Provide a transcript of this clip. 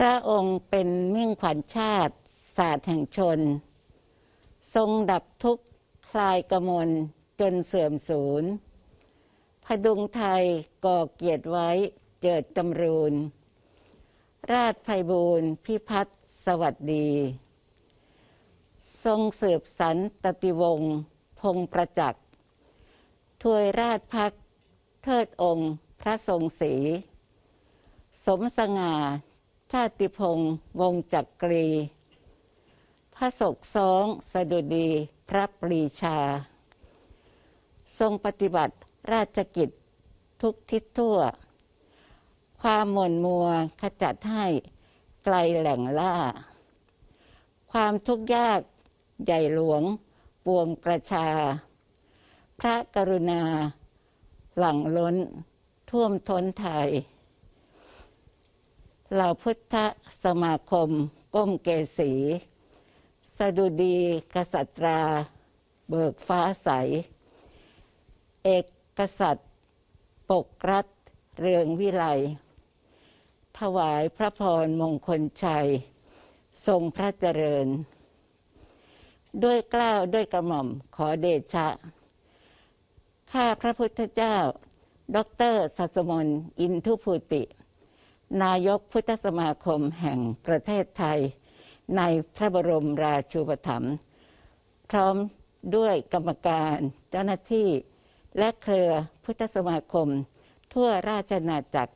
พระองค์เป็นมิ่งขวัญชาติศาสตร์แห่งชน ทรงดับทุกข์คลายกมลจนเสื่อมสูญพดุงไทยก่อเกียรติไว้เจิดจำรูน ราชไพบูรณ์พิพัฒน์สวัสดี ทรงสืบสันตติวงศ์พงประจักษ์ถวยราชพักเทิดองค์พระทรงศรีสมสง่า ชาติพงศ์วงศ์จักรี พระศกซ้องสดุดีพระปรีชา ทรงปฏิบัติราชกิจทุกทิศทั่ว ความหม่นมัวขจัดให้ไกลแหล่งล่า ความทุกข์ยากใหญ่หลวงปวงประชา พระกรุณา หลั่งล้นท่วมท้นไทย เหล่าพุทธสมาคม ก้มเกษี สดุดีกษัตรา เบิกฟ้าใส เอกกษัตริย์ ปกรัฐ เรืองวิไล ถวายพระพรมงคลชัย ทรงพระเจริญ ด้วยกล้าวด้วยกระหม่อมขอเดชะ ข้าพระพุทธเจ้าดอกเตอรสัสมนอินทุภูติ นายกพุทธสมาคมแห่งประเทศไทย ในพระบรมราชูปถัมภ์พร้อมด้วยกรรมการเจ้าหน้าที่ และเครือพุทธสมาคม ทั่วราชนาจักร